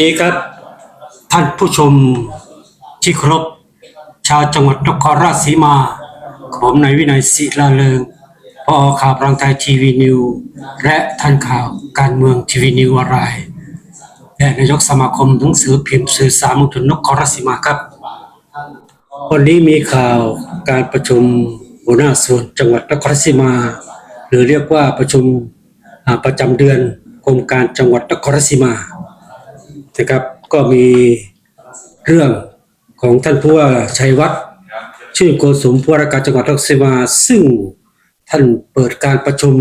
ดีครับ ท่านผู้ชมที่เคารพชาวจังหวัดนครราชสีมา ผมนายวินัยศิลาเลิงพอข่าวพลังไทยทีวีนิว และท่านข่าวการเมืองทีวีนิวออนไลน์และนายกสมาคมหนังสือพิมพ์สื่อสารมวลชนนครราชสีมาครับ วันนี้มีข่าวการประชุมหัวหน้าส่วนจังหวัดนครราชสีมา หรือเรียกว่าประชุมประจำเดือนกรมการจังหวัดนครราชสีมา นะครับก็มีเรื่องของท่านผู้ว่าชัยวัฒน์ชื่นโกสมผู้ว่าราชการจังหวัดนครราชสีมา ซึ่งท่านเปิดการประชุม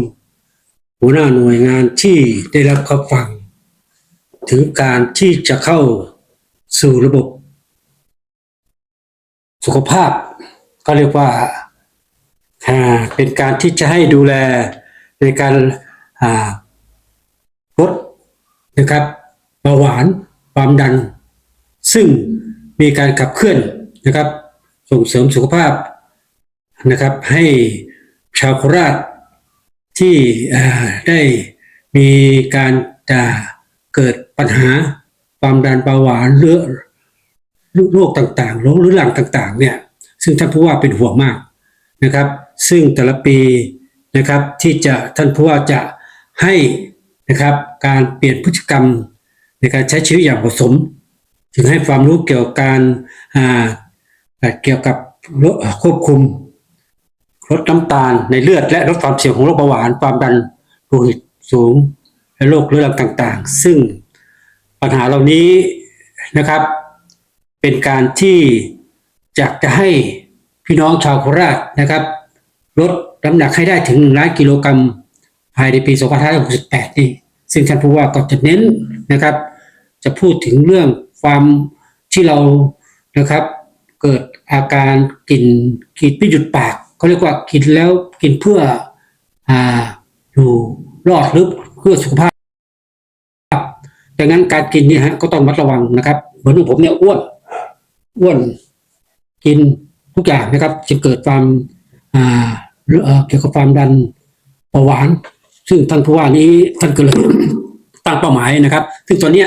หัวหน้าหน่วยงานที่ได้รับคำฟัง ถึงการที่จะเข้าสู่ระบบ สุขภาพ ก็เรียกว่าเป็นการที่จะให้ดูแลในการลดนะครับเบาหวาน ความดัน ซึ่งมีการขับเคลื่อนนะครับ ส่งเสริมสุขภาพนะครับ ให้ชาวโคราชที่ได้มีการจะเกิดปัญหาความดันเบาหวานเลือดโรคต่างๆโรคเรื้อรังต่างๆเนี่ยซึ่งท่านผู้ว่าเป็นห่วงมากนะครับ ซึ่งแต่ละปีนะครับที่จะท่านผู้ว่าจะให้นะครับการเปลี่ยนพฤติกรรม ในการใช้ชีวิตอย่างเหมาะสม ถึงให้ความรู้เกี่ยวกับการเกี่ยวกับควบคุมลดน้ำตาลในเลือดและลดความเสี่ยงของโรคเบาหวานความดันโลหิตสูง และโรคเรื้อรังต่างๆ ซึ่งปัญหาเหล่านี้นะครับ เป็นการที่อยากจะให้พี่น้องชาวโคราชนะครับ ลดน้ำหนักให้ได้ถึง1ล้านกิโลกรัมภายในปี 2568 นี่ ซึ่งท่านผู้ว่าก็จะเน้นนะครับ จะพูดถึงเรื่องความที่เรานะครับ เกิดอาการกินกินไม่หยุดปากเขาเรียกว่ากินแล้วกินเพื่ออ่าอยู่รอดหรือเพื่อสุขภาพดังนั้นการกินเนี่ยฮะก็ต้องระมัดระวังนะครับเหมือนของผมเนี่ยอ้วนอ้วนกินทุกอย่างนะครับ จะเกิดความอ่าเอ่อเกี่ยวกับความดันเบาหวาน ซึ่งท่านผู้ว่านี้ท่านก็เลยตั้งเป้าหมายนะครับ ซึ่งตอนนี้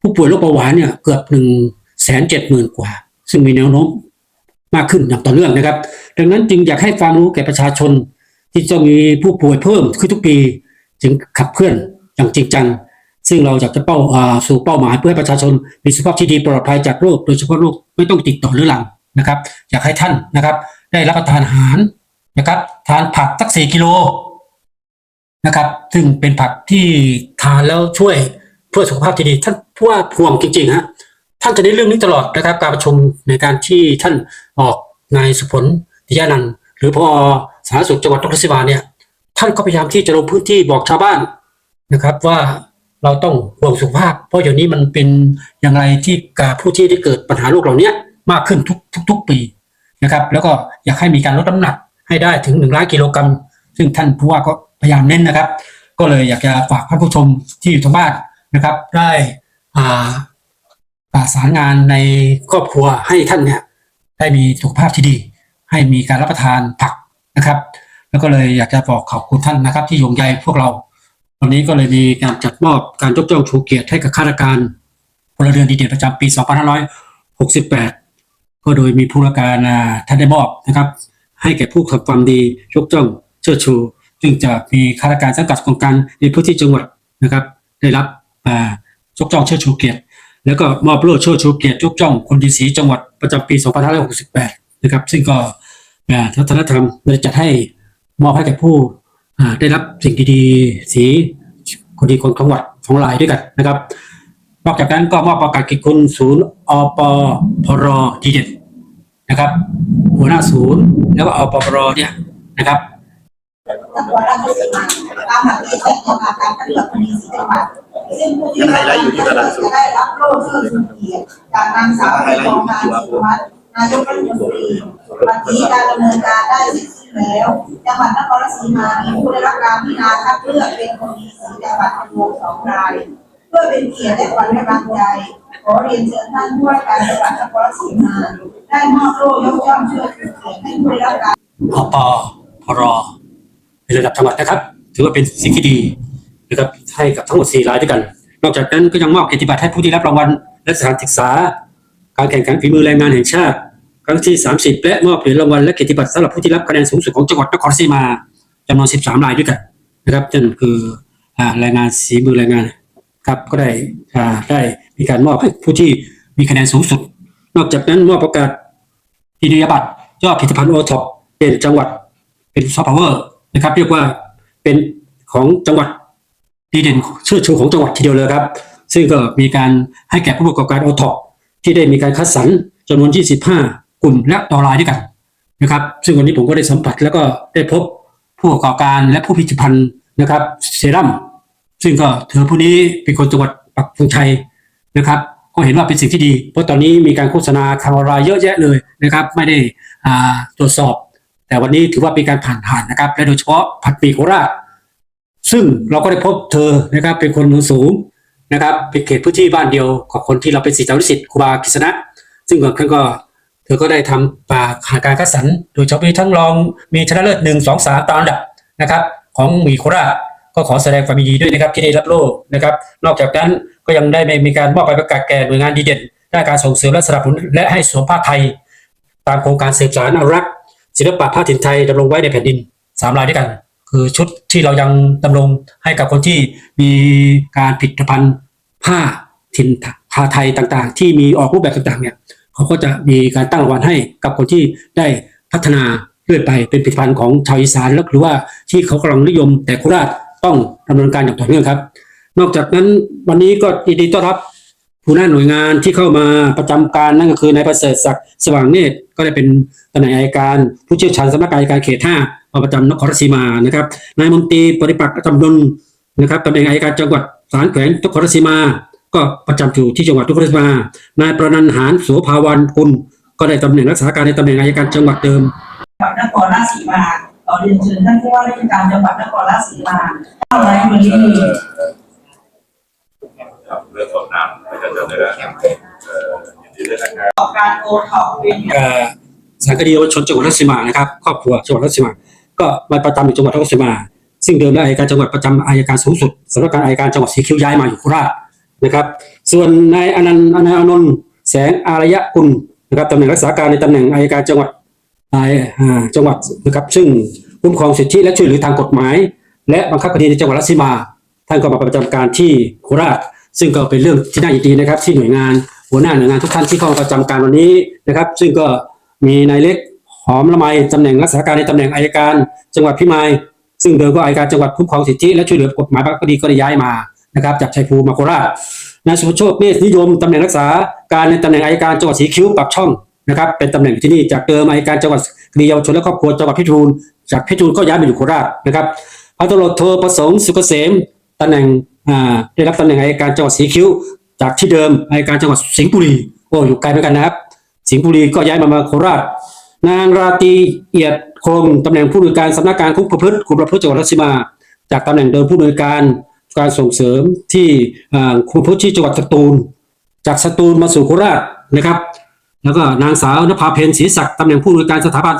ผู้ป่วยโรคเบาหวานเนี่ยเกือบหนึ่งแสนเจ็ดหมื่นกว่า ซึ่งมีแนวโน้มมากขึ้นอย่างต่อเนื่องนะครับ ดังนั้นจึงอยากให้ความรู้แก่ประชาชน ที่จะมีผู้ป่วยเพิ่มขึ้นทุกปี จึงขับเคลื่อนอย่างจริงจัง ซึ่งเราอยากจะเป้าอ่าสู่เป้าหมายเพื่อให้ประชาชนมีสุขภาพที่ดีปลอดภัยจากโรคโดยเฉพาะโรคไม่ต้องติดต่อเรื้อรังนะครับ อยากให้ท่านนะครับ ได้รับประทานอาหารนะครับ ทานผักสักสี่กิโล นะครับ ซึ่งเป็นผักที่ทานแล้วช่วยเพื่อสุขภาพที่ดีท่านผู้ว่าห่วงจริงๆฮะท่านจะได้เรื่องนี้ตลอดนะครับ การประชุมในการที่ท่านออกนายสุพลติยานันท์หรือพอสาธารณสุขจังหวัดนครราชสีมาเนี่ยท่านก็พยายามที่จะลงพื้นที่บอกชาวบ้านนะครับว่าเราต้องห่วงสุขภาพ เพราะอย่างนี้มันเป็นอย่างไรที่กับผู้ที่ได้เกิดปัญหาโรคเหล่านี้มากขึ้นทุกทุกทุกปีนะครับ แล้วก็อยากให้มีการลดน้ำหนักให้ได้ถึงหนึ่งล้านกิโลกรัมซึ่งท่านผู้ว่าก็ พยายามเน้นนะครับ ก็เลยอยากจะฝากท่านผู้ชมที่อยู่ทางบ้านนะครับ ได้อ่าประสานงานในครอบครัวให้ท่านเนี่ยได้มีสุขภาพที่ดี ให้มีการรับประทานผักนะครับ แล้วก็เลยอยากจะบอกขอบคุณท่านนะครับ ที่ห่วงใยพวกเราวันนี้ก็เลยมีการจัดมอบการยกย่องชูเกียรติให้กับข้าราชการพลเรือนดีเด่นประจำปี 2568 ก็โดยมีผู้ราชการท่านได้มอบนะครับ ให้แก่ผู้ทำความดียกย่องเชิดชู ซึ่งจะมีข้าราชการสังกัดโครงการในพื้นที่จังหวัดนะครับ ได้รับอ่ายกย่องเชิดชูเกียรติ แล้วก็มอบโล่เชิดชูเกียรติยกย่องคนดีศรีจังหวัดประจำปี2568 นะครับ ซึ่งก็อ่าวัฒนธรรมได้จัดให้มอบให้แก่ผู้ได้รับสิ่งดีๆสีคนดีคนของหวัดของลายด้วยกันนะครับนอกจากนั้นก็มอบประกาศกิจคุณศูนย์อปพรดีเด่นนะครับ หัวหน้าศูนย์แล้วก็อปพรเนี่ยนะครับ จังหวัดราชสีมาตามหลักที่ใช้ในการคัดเลือกคนดีสีจังหวัดซึ่งผู้ที่ได้รับจะได้รับโล่เชิดชูเกียรติจากนางสาวทองนาสุวัฒน์นายกรัฐมนตรีวันนี้การดำเนินการได้เสร็จสิ้นแล้วจังหวัดนครราชสีมามีผู้ได้รับการพิจารณาคัดเลือกเป็นคนดีสีจังหวัดจำนวนสองรายเพื่อเป็นเกียรติและขวัญกำลังใจขอเรียนเชิญท่านผู้ว่าการจังหวัดนครราชสีมาได้มอบโล่ยกย่องเชิดชูเกียรติให้ผู้ได้รับการอปพร ในระดับจังหวัดนะครับ ถือว่าเป็นสิ่งที่ดีนะครับให้กับทั้งหมด4รายด้วยกัน นอกจากนั้นก็ยังมอบเกียรติบัตรให้ผู้ที่รับรางวัลและสถานศึกษา การแข่งขันฝีมือแรงงานแห่งชาติครั้งที่ 30 และมอบเหรียญรางวัลและเกียรติบัตรสำหรับผู้ที่รับคะแนนสูงสุดของจังหวัดนครศรีมาจำนวน 13 รายด้วยกันนะครับนั่นคือแรงงานสีมือแรงงานครับก็ได้ได้มีการมอบให้ผู้ที่มีคะแนนสูงสุด นอกจากนั้นมอบประกาศกิริยบัตรยอดผลิตภัณฑ์โอท็อปเป็นจังหวัดเป็นซอฟต์พาวเวอร์ นะครับ เรียกว่าเป็นของจังหวัดดีเด่นเชื่อชูของจังหวัดทีเดียวเลยครับ ซึ่งก็มีการให้แก่ผู้ประกอบการโอท็อปที่ได้มีการคัดสรรจำนวน 25 กลุ่มและต่อรายด้วยกันนะครับ ซึ่งวันนี้ผมก็ได้สัมผัสแล้วก็ได้พบผู้ประกอบการและผู้ผลิตภัณฑ์นะครับเซรั่มซึ่งก็เธอผู้นี้เป็นคนจังหวัดปักธงชัยนะครับ ก็เห็นว่าเป็นสิ่งที่ดี เพราะตอนนี้มีการโฆษณาทางออนไลน์เยอะแยะเลยนะครับ ไม่ได้ตรวจสอบ แต่วันนี้ถือว่าเป็นการผ่านผ่านนะครับ และโดยเฉพาะผัดหมีโคราชซึ่งเราก็ได้พบเธอนะครับเป็นคนสูงนะครับ เป็นเขตพื้นที่บ้านเดียวกับคนที่เราเป็นศิษย์เจ้าฤทธิ์ครูบากิษณะซึ่งก่อนขึ้นก็เธอก็ได้ทำป่าขาการคัดสรรโดยเฉพาะมีทั้งรองมีชนะเลิศหนึ่งสองสามตามอันดับนะครับ ของมีโคราชก็ขอแสดงความยินดีด้วยนะครับที่ได้รับโล่นะครับ นอกจากนั้นก็ยังได้มีการมอบใบประกาศแก่หน่วยงานดีเด่นด้านการส่งเสริมและสนับสนุนและให้สวมผ้าไทย ตามโครงการสืบสานอนุรักษ์ ศิลปะผ้าถิ่นไทยดำรงไว้ในแผ่นดินสามรายด้วยกัน คือชุดที่เรายังดำรงให้กับคนที่มีการผลิตภัณฑ์ผ้าถิ่นผ้าไทยต่างๆ ที่มีออกรูปแบบต่างๆเนี่ยเขาก็จะมีการตั้งรางวัลให้กับคนที่ได้พัฒนาเรื่อยไปเป็นผลิตภัณฑ์ของชาวอีสานแล้วหรือว่าที่เขากำลังนิยมแต่โคราชต้องดำเนินการอย่างต่อเนื่องครับ นอกจากนั้นวันนี้ก็ยินดีต้อนรับ ผู้หน้าหน่วยงานที่เข้ามาประจำการนั่นก็คือนายประเสริฐศักดิ์สว่างเนตรก็ได้เป็นตำแหน่งอัยการ ผู้เชี่ยวชาญสำนักงานอัยการเขตห้าประจำนครราชสีมานะครับนายมนตรีปฏิปักษ์จำนนนะครับตำแหน่งอัยการจังหวัดศาลแขวงนครราชสีมา ก็ประจำอยู่ที่จังหวัดนครราชสีมานายประนันหารโสภาวันกุลก็ได้ตำแหน่งรักษาการในตำแหน่งอัยการจังหวัดเดิมจังหวัดนครราชสีมาขอเรียนเชิญท่านผู้ว่าราชการจังหวัดนครราชสีมาเข้ามาในวัน นี้มีครับเรื่องของน้ำประชาชนเลยนะครับเอ่อยินดีด้วยนะครับประกอบการโอท็อปเป็นเอ่อสารคดีเยาวชนจังหวัดราชสีมานะครับครอบครัวจังหวัดราชสีมา ก็มาประจำอยู่จังหวัดราชสีมา ซึ่งเดิมแล้วอัยการจังหวัดประจำอัยการสูงสุดสำนักงานอัยการจังหวัดสีคิ้วย้ายมาอยู่โคราชนะครับ ส่วนนายอนันต์นายอานนท์แสงอารยกุลนะครับตำแหน่งรักษาการในตำแหน่งอัยการจังหวัดอ่าอ่าจังหวัดนะครับซึ่งคุ้มครองสิทธิและช่วยเหลือทางกฎหมาย และบังคับคดีในจังหวัดราชสีมา ท่านก็มาประจำการที่โคราช ซึ่งก็เป็นเรื่องที่น่ายินดีนะครับ ที่หน่วยงานหัวหน้าหน่วยงานทุกท่านที่เข้าประจำการวันนี้นะครับ ซึ่งก็มีนายเล็กหอมละไมตำแหน่งรักษาการในตำแหน่งอายการ จังหวัดพิมายซึ่งเดิมก็อายการจังหวัดคุ้มครองสิทธิและช่วยเหลือกฎหมายบางคดีก็ได้ย้ายมานะครับจากชัยภูมิมาโคราชนายสุโชคเมธนิยมตำแหน่งรักษาการในตำแหน่งอายการจังหวัดสีคิ้วปากช่องนะครับเป็นตำแหน่งที่นี่จากเดิมอายการจังหวัดคดีเยาวชนและครอบครัวจังหวัดเพชรบูรณ์จากเพชรบูรณ์ก็ย้ายมาอยู่โคราชนะครับพันตำรวจโทประสงค์สุกเกษมตำแหน่ง ได้รับตำแหน่งอายการจังหวัดสีคิ้ว จากที่เดิมอายการจังหวัดสิงห์บุรีโอ้อยู่ไกลเหมือนกันนะครับ สิงห์บุรีก็ย้ายมามาโคราชนางราตรีเอียดคงตำแหน่งผู้อำนวยการสำนักการคุกประพฤติคุมประพฤติจังหวัดราชสีมา จากตำแหน่งเดิมผู้อำนวยการการส่งเสริมที่คุมประพฤติที่จังหวัดสตูล จากสตูลมาสู่โคราชนะครับ แล้วก็นางสาวนภาเพนศรีศักดิ์ตำแหน่งผู้อำนวยการสถาบัน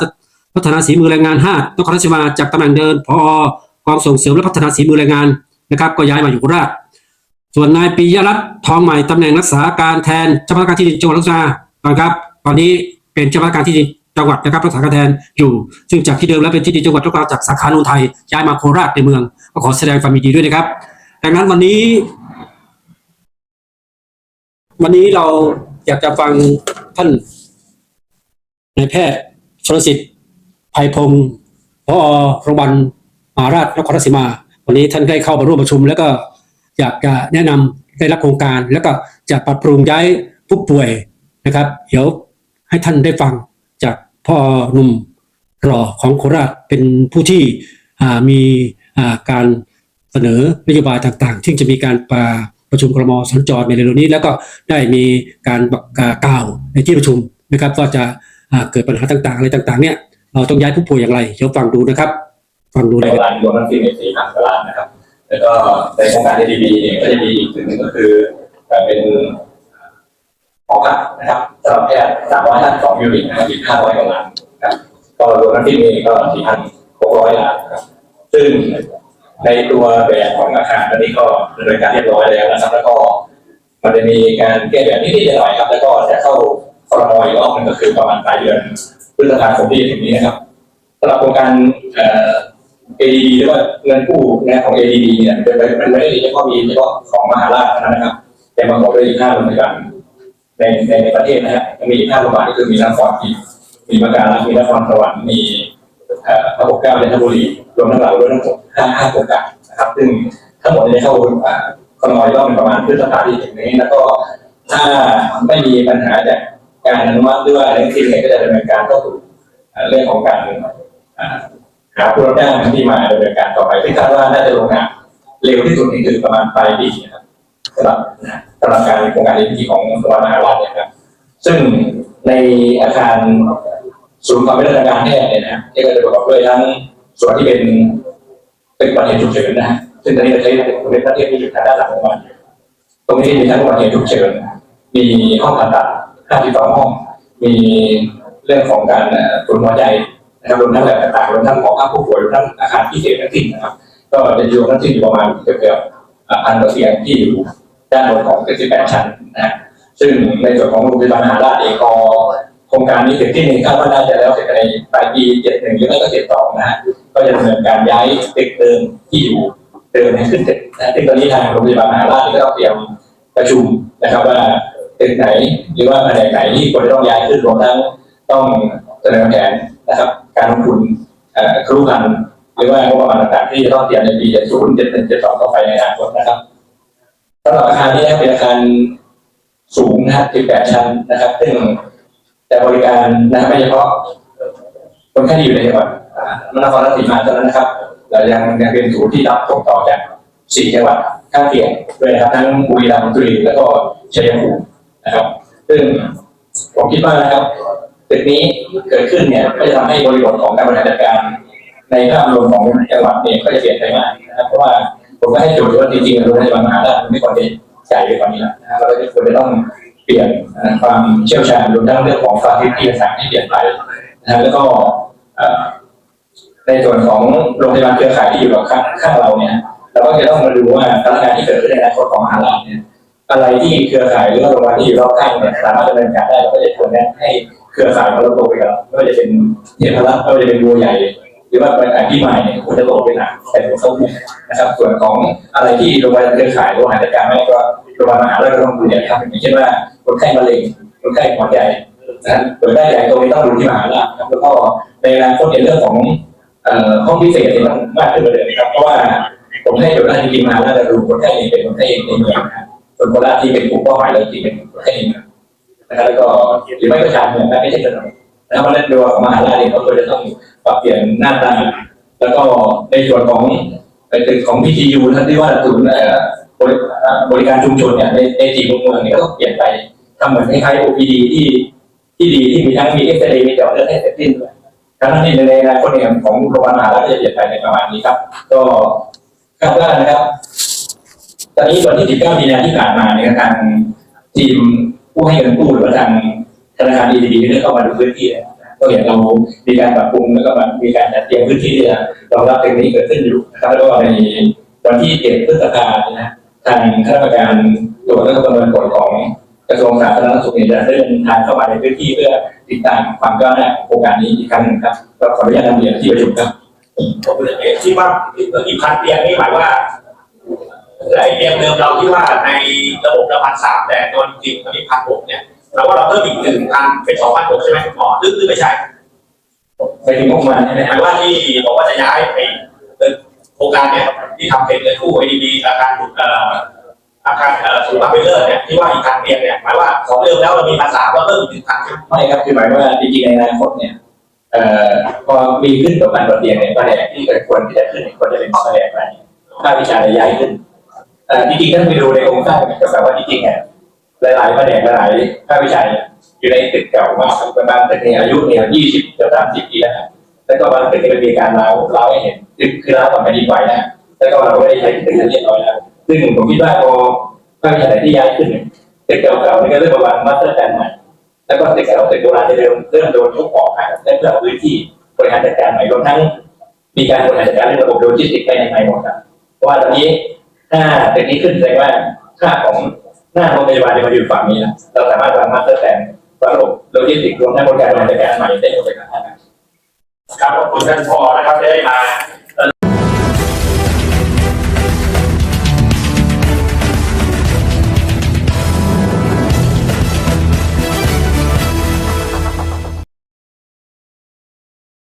พัฒนาสีมือแรงงาน5นครราชสีมาจากตำแหน่งเดิมพอกองส่งเสริมและพัฒนาสีมือแรงงาน นะครับ ก็ย้ายมาอยู่โคราช ส่วนนายปิยรัตน์ทองใหม่ตำแหน่งรักษาการแทนเจ้าพนักงานที่ดินจังหวัดรัชกานะครับ ตอนนี้เป็นเจ้าพนักงานที่ดินจังหวัดนะครับรักษาการแทนอยู่ ซึ่งจากที่เดิมแล้วเป็นที่ดินจังหวัดรัชกาจากสาขาโนนไทยย้ายมาโคราชในเมือง ก็ขอแสดงความยินดีด้วยนะครับดังนั้นวันนี้ วันนี้เราอยากจะฟังท่านนายแพทย์ชลสิทธิ์ภัยพงศ์พอโรงพยาบาลมหาราชนครราชสีมา วันนี้ท่านได้เข้ามาร่วมประชุม แล้วก็อยากจะแนะนำได้รับโครงการ แล้วก็จะปรับปรุงย้ายผู้ป่วยนะครับ เดี๋ยวให้ท่านได้ฟังจากพ่อหนุ่มรอของโคราชเป็นผู้ที่มีการเสนอนโยบายต่างๆ ที่จะมีการประประชุมครมสัญจรในเร็วนี้ แล้วก็ได้มีการบอกกล่าวในที่ประชุมนะครับว่าจะเกิดปัญหาต่างๆอะไรต่างๆเนี่ยเราต้องย้ายผู้ป่วยอย่างไรเดี๋ยวฟังดูนะครับ ฟังดูในเลยครับการรวมทั้งสิ้นในสี่พักว่าล้านนะครับ แล้วก็ในโครงการ ADB เนี่ยก็จะมีอีกถึงหนึ่งก็คือการเป็นหอพักนะครับสำหรับแพทย์สามร้อยห้าสองยูนิตนะครับอีกห้าร้อยกว่าล้านครับก็รวมทั้งสิ้นนี่ก็สี่พันหกร้อยล้านนะครับ ซึ่งในตัวแบบของอาคารอันนี้ก็ดำเนินการเรียบร้อยแล้วนะครับ แล้วก็มันจะมีการแก้แบบนิดๆหน่อยๆครับ แล้วก็จะเข้าคอรมออีกรอบหนึงก็คือประมาณปลายเดือนพฤษภาคมที่จะถึงนี้นะครับสำหรับโครงการเอ่อ ADB หรือว่าเงินกู้นะของ ADB เนี่ยมันมันไม่ได้เฉพาะมีเฉพาะของมหาราชเท่านั้นะครับ แต่ประกอบด้วยอีกห้าโรงพยาบาลในในในประเทศนะฮะยังมีอีกห้าโรงพยาบาลก็คือมีนครศรีมีประการมีนครสวรรค์มีเอ่อพระปกเกล้าจันทบุรีรวมทั้งเราด้วยทั้งหมดห้าห้าโครงการนะครับ ซึ่งทั้งหมดจะเข้าคอนอยก็เป็นประมาณพฤษภาที่ถึงนี้ แล้วก็ถ้าไม่มีปัญหาจากการอนุมัติหรือว่าอะไรทั้งสิ้นเนี่ยก็จะดำเนินการเข้าสู่อ่าเรื่องของการ อ่าหาผู้รับจ้างที่มาดำเนินการต่อไปซึ่งคาดว่าน่าจะลงนามเร็วที่สุดนี่คือประมาณปลายปีนะครับสำหรับนะสำหรับการโครงการดีที่ของสวรรค์มหารนี่ยครับ ซึ่งในอาคารศูนย์ความเป็นราชการแพทย์เนี่ยนะที่ก็จะประกอบด้วยทั้งส่วนที่เป็นตึกอุบัติเหตุฉุกเฉินนะฮะซึ่งตอนนี้เราใช้เป็นประเทศที่อยู่ทางด้านหลังของมันตรงนี้มีทั้งอุบัติเหตุฉุกเฉินมีห้องผ่าตัด52ห้อง มีเรื่องของการเอ่อตรวจหัวใจ นะครับรวมทั้งแบบต่างๆรวมทั้งหมอภาผู้ป่วยรวมทั้งอาคารพิเศษทั้งสิ้นนะครับ ก็จะอยู่ทั้งสิ้นอยู่ประมาณเกือบๆอันกว่าเตียงที่อยู่ด้านบนของ78ชั้นนะฮะซึ่งในส่วนของโรงพยาบาลมหาราชเองพอโครงการนี้เสร็จที่หนึ่งคาดว่าน่าจะแล้วเสร็จในปลายปี71หรือไม่ก็72นะฮะก็จะดำเนินการย้ายตึกเดิมที่อยู่เดิมให้ขึ้นตึกนะซึ่งตอนนี้ทางโรงพยาบาลมหาราชก็เตรียมประชุมนะครับว่าตึกไหนหรือว่าแผนกไหนที่ควรจะต้องย้ายขึ้นรวมทั้งต้องเสนอแผนนะครับ การลงทุนครุพันหรือว่างบประมาณต่างๆที่จะต้องเตรียมในปี70 71 72ต่อไปในอนาคตนะครับสำหรับอาคารนี้เป็นอาคารสูงนะครับ18 ชั้นนะครับ ซึ่งจะบริการนะครับไม่เฉพาะคนไข้ที่อยู่ในจังหวัดอ่านครราชสีมาเท่านั้นนะครับเรายังยังเป็นศูนย์ที่รับส่งต่อจากสี่จังหวัดข้างเคียงด้วยนะครับทั้งบุรีรัมย์สุรินทร์แล้วก็ชัยภูมินะครับ ซึ่งผมคิดว่านะครับ ตึกนี้เกิดขึ้นเนี่ยก็จะทำให้บริบทของการบริหารจัดการในภาพรวมของจังหวัดเนี่ยก็จะเปลี่ยนไปมากนะครับเพราะว่าผมก็ให้โจทย์ว่าจริงๆโรงพยาบาลมหาราชไม่ควรจะใหญ่ไปกว่านี้แล้วนะครับเราก็จะควรจะต้องเปลี่ยนความเชี่ยวชาญรวมทั้งเรื่องของฟาซิลิตี้ต่างๆที่เปลี่ยนไปนะครับแล้วก็ในส่วนของโรงพยาบาลเครือข่ายที่อยู่กับข้างข้างเราเนี่ยเราก็จะต้องมาดูว่าสถานการณ์ที่เกิดขึ้นในอนาคตของมหาลัยเนี่ยอะไรที่เครือข่ายหรือโรงพยาบาลที่อยู่รอบข้างเนี่ยสามารถดำเนินการได้เราก็จะควรแนะให้ เครือข่ายของเราโตไปกับไม่ว่าจะเป็นเทพรัตน์ไม่ว่าจะเป็นบัวใหญ่ หรือว่าเป็นอาที่ใหม่เนี่ยควรจะโตไปหนักแต่ของเขาเนี่ยนะครับ ส่วนของอะไรที่โรงพยาบาลเครือข่ายโรงพยาบาลจัดการไม่ก็โรงพยาบาลมหาลัยก็ต้องดูเนี่ยครับอย่างเช่นว่าคนไข้มะเร็งคนไข้หัวใจนะโดยได้ใหญ่ตรงนี้ต้องดูที่มหาลัยครับแล้วก็ในอนาคตในเรื่องของห้องพิเศษเนี่ยต้องมากขึ้นกว่าเดิมนะครับเพราะว่าผมให้โจทย์ว่าจริงๆมหาลัยจะดูคนไข้เป็นคนไข้ในเมืองนะครับส่วนโคราชที่เป็นกลุ่มเป้าหมายเราจริงเป็นคนไข้ในเมือง นะครับแล้วก็หรือไม่ก็ชานเมืองนะไม่ใช่ถนนนะครับเพราะฉะนั้นโดยของมหาลัยเนี่ยก็ควรจะต้องปรับเปลี่ยนหน้าตาแล้วก็ในส่วนของตึกของ PTU ท่านที่ว่าศูนย์เอ่อบริเอ่อบริการชุมชนเนี่ยในในสี่มุมเมืองเนี่ยก็ต้องเปลี่ยนไปทำเหมือนคล้ายๆ OPD ที่ที่ดีที่มีทั้งมีเอ็กซเรย์มีเจาะเลือดให้เสร็จสิ้นด้วยการนั้นในอนาคตเนี่ยของโรงพยาบาลมหาลัยก็จะเปลี่ยนไปในประมาณนี้ครับ ก็คาดว่านะครับ ตอนนี้วันที่ 19 มีนาที่ผ่านมาเนี่ยทางทีม ผู้ให้เงินกู้หรือว่าทางธนาคารดีดีได้เข้ามาดูพื้นที่แล้วนะก็เห็นเรามีการปรับปรุงแล้วก็มีการจัดเตรียมพื้นที่ที่จะรองรับเทคนิคเกิดขึ้นอยู่นะครับแล้วก็ในวันที่7พฤษภาคมนะทางคณะกรรมการตรวจและก็ประเมินผลของกระทรวงสาธารณสุขเนี่ยจะเดินทางเข้ามาในพื้นที่เพื่อติดตามความก้าวหน้าของโครงการนี้อีกครั้งหนึ่งครับก็ขออนุญาตนำเรียนที่ประชุมครับผมเลยที่ว่าอีกพันเตียงนี่หมายว่า ไอเตียเดิมเราที่ว่าในระบบละพันสามแต่ตัวจริงตอนนี้พันหกเนี่ยแปลว่าเราเพิ่มอีกหนึ่งพันเป็นสองพันหกใช่ไหมคุณหมอหรือหรือไม่ใช่ไปถึงงบประมาณใช่ไหมหมายว่าที่บอกว่าจะย้ายไปโครงการเนี่ยที่ทำเป็นเงินกู้ไอดีบีอาคารเอ่ออาคารเอ่อศูนย์บำเพ็ญเลิศเนี่ยที่ว่าอีกพันเตียงเนี่ยหมายว่าของเดิมแล้วเรามีพันสามแล้วเพิ่มอีกหนึ่งพันไม่ครับคือหมายว่าจริงๆในอนาคตเนี่ยเอ่อพอมีขึ้นกับการประเตียงเนี่ยก็แผนกที่ควรที่จะขึ้นควรจะเป็นแผนกอะไรภาวิชาใหญ่ขึ้น เอ่จริงๆถ้าไปดูในโครงสร้างเนี่ยก็แปลว่าจริงๆเนี่ยหลายๆแผนกหลายๆภาควิชาเนี่ยอยู่ในตึกเก่ามากบางตึกเนี่ยอายุเนี่ยยี่สิบจะสามสิบปีแล้วนะแล้วก็บางตึกเนี่มันมีการร้าวร้าให้เห็นตึกคือร้าวก่อนแผ่ดินไหวนะแล้วก็เราก็ได้ใช้ตึกนั้นเรียบร้อยแล้วซึ่งผมคิดว่าพอภาควิชาไหนที่ย้ายขึ้นตึกเก่าๆนี่ก็เริ่มประมาณมาสเตอร์แพลนใหม่แล้วก็ตึกเก่าตึกโบราณจะเริ่มเริ่มโดนทุบออกครับและเพื่อพื้นที่บริหารจัดการใหม่รวมทั้ง มีการบริหารจัดการเรื่องระบบโลจิสติกส์ไปในไทยหมดครับเพราะว่าตอนนี้ ถ้าตึกนี้ขึ้นแสดงว่าค่าของหน้าโรงพยาบาลจะมาอยู่ฝั่งนี้นะเราสามารถวางมาสเตอร์แผนวางระบบโลจิสติกส์รวมทั้งบริการบริหารจัดการใหม่ได้หมดเลยครับ ครับขอบคุณท่านพอนะครับได้มา